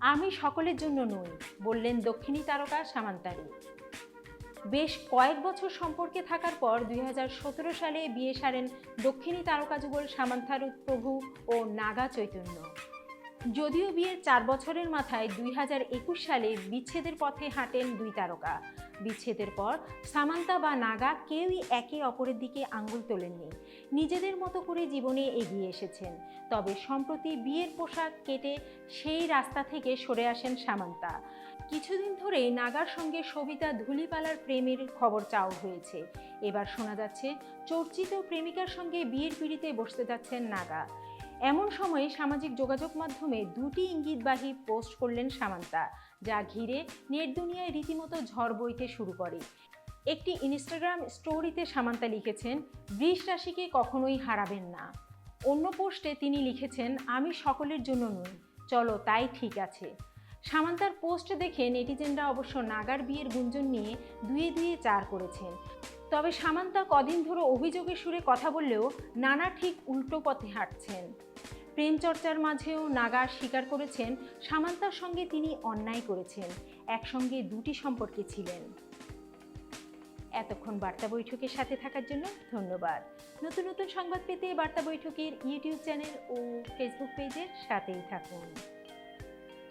আমি সকলের জন্য নই, বললেন দক্ষিণী তারকা সামান্তারি। বেশ কয়েক বছর সম্পর্কে থাকার পর দুই হাজার সতেরো সালে বিয়ে সারেন দক্ষিণী তারকা যুগল সামান্তারু প্রভু ও নাগা চৈতন্য। যদিও বিয়ের চার বছরের মাথায় দুই হাজার একুশ সালে বিচ্ছেদের পথে হাঁটেন দুই তারকা। বিচ্ছেদের পর সামান্তা বা নাগা কেউই একে অপরের দিকে আঙ্গুল তোলেননি। নিজেদের মতো করে জীবনে এগিয়ে এসেছেন। তবে সম্প্রতি বিয়ের পোশাক কেটে সেই রাস্তা থেকে সরে আসেন সামান্তা। কিছুদিন ধরেই নাগার সঙ্গে সবিতা ধুলিপালার প্রেমের খবর চাও হয়েছে। এবার শোনা যাচ্ছে, চর্চিত প্রেমিকার সঙ্গে বিয়ের পিড়িতে বসতে যাচ্ছেন নাগা। এমন সময়ে সামাজিক যোগাযোগ মাধ্যমে দুটি ইঙ্গিতবাহী পোস্ট করলেন সামান্তা, যা ঘিরে নেট দুনিয়ায় রীতিমতো ঝড় বইতে শুরু করে। একটি ইনস্টাগ্রাম স্টোরিতে সামান্তা লিখেছেন, বৃষ রাশিকে কখনোই হারাবেন না। অন্য পোস্টে তিনি লিখেছেন, আমি সকলের জন্য নই, চলো তাই ঠিক আছে। সামান্তার পোস্ট দেখে নেটিজেনরা অবশ্য নাগার বিয়ের গুঞ্জন নিয়ে দুয়ে দুয়ে চার করেছেন। তবে সামান্তা কদিন ধরে অভিযোগের সুরে কথা বললেও নানা ঠিক উল্টো পথে হাঁটছেন। প্রেম চর্চার মাঝেও নাগা স্বীকার করেছেন, সামান্তার সঙ্গে তিনি অন্যায় করেছেন, একসঙ্গে দুটি সম্পর্কে ছিলেন। এতক্ষণ বার্তা বৈঠকের সাথে থাকার জন্য ধন্যবাদ। নতুন নতুন সংবাদ পেতে বার্তা বৈঠকের ইউটিউব চ্যানেল ও ফেসবুক পেজের সাথেই থাকুন।